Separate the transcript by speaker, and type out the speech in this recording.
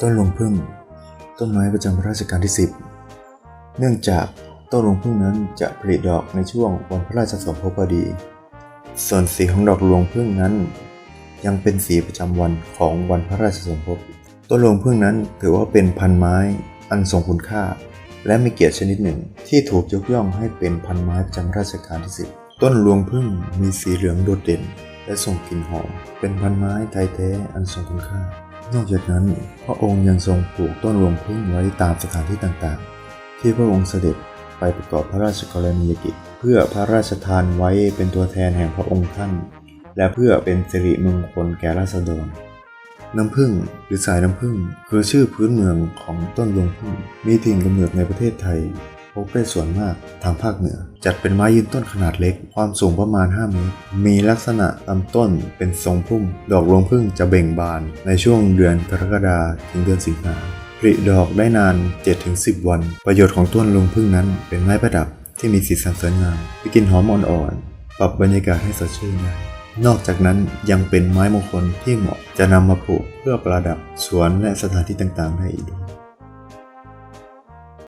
Speaker 1: ต้นรวงพึ่ง ต้นไม้ประจำราชการที่ 10 เนื่องจากต้นรวงพึ่งนั้นจะผลิดอกในช่วงวันพระราชสมภพพอดี ส่วนสีของดอกรวงพึ่งนั้น ยังเป็นสีประจำวันของวันพระราชสมภพ ต้นรวงพึ่งนั้นถือว่าเป็นพันไม้อันทรงคุณค่า และมีเกียรติชนิดหนึ่งที่ถูกยกย่องให้เป็นพันไม้ประจำราชการที่ 10 ต้นรวงพึ่งมีสีเหลืองโดดเด่น และส่งกลิ่นหอมเป็นพันไม้ไทยแท้อันทรงคุณค่า นอกจากนั้น พระองค์ยังทรงปลูกต้นรวงพึ่งไว้ตามสถานที่ต่างๆ ที่พระองค์เสด็จไปประกอบพระราชกรณียกิจ เพื่อพระราชทานไว้เป็นตัวแทนแห่งพระองค์ท่าน และเพื่อเป็นสิริมงคลแก่ราษฎรน้ำผึ้งหรือสายน้ำผึ้งคือชื่อพื้นเมืองของต้นรวงผึ้งมีถิ่นกำเนิดในประเทศไทย พบได้ส่วนมากทางภาคเหนือ จัดเป็นไม้ยืนต้นขนาดเล็ก ความสูงประมาณ 5 เมตร มีลักษณะลำต้นเป็นทรงพุ่ม ดอกรวงผึ้งจะเบ่งบานในช่วงเดือนกรกฎาถึงเดือนสิงหาผลิดอกได้นาน 7-10 วัน ประโยชน์ของต้นรวงผึ้งนั้น เป็นไม้ประดับที่มีสีสันสวยงามมีกลิ่นหอมอ่อนๆ ปรับบรรยากาศให้สดชื่นได้นอกจากนั้นยังเป็นไม้มงคลที่เหมาะจะนำมาปลูกเพื่อประดับสวนและสถานที่ต่างๆได้อีกด้วย